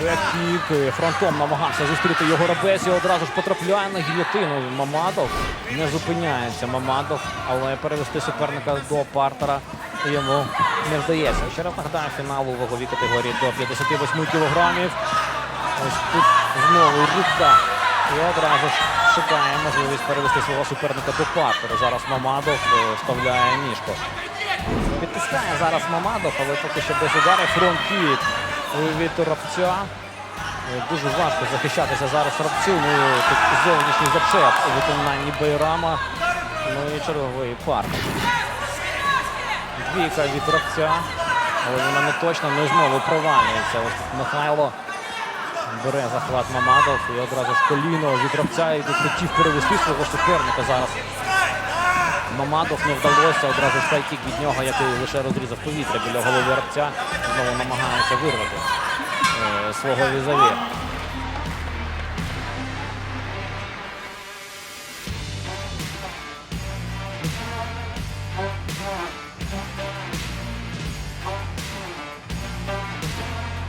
Беккік фронтом намагався зустріти його Рабесі. Одразу ж потрапляє на гільотину. Мамадов не зупиняється. Мамадов, але перевести суперника до партера йому не вдається. Ще раз нагадаю, фінал у ваговій категорії до 58 кілограмів. Ось тут знову рука. І одразу ж шукає можливість перевести свого суперника до партера. Зараз Мамадов е, вставляє ніжку. Підтискає зараз Мамадов, але поки що без ударів фронт-кіт від Рабця. Е, Дуже важко захищатися зараз Рабцю. Ну, тут зовнішній зачеп у виконанні Байрама. Ну і черговий пар. Двійка від Рабця. Але вона не точно, і знову провалюється. Ось Михайло бере захват Мамадов і одразу ж коліно від Рабця і хотів перевести свого суперника зараз. Мамадов не вдалося одразу ж файтік від нього, який лише розрізав повітря біля голови Рабця. Знову намагається вирвати свого візаві.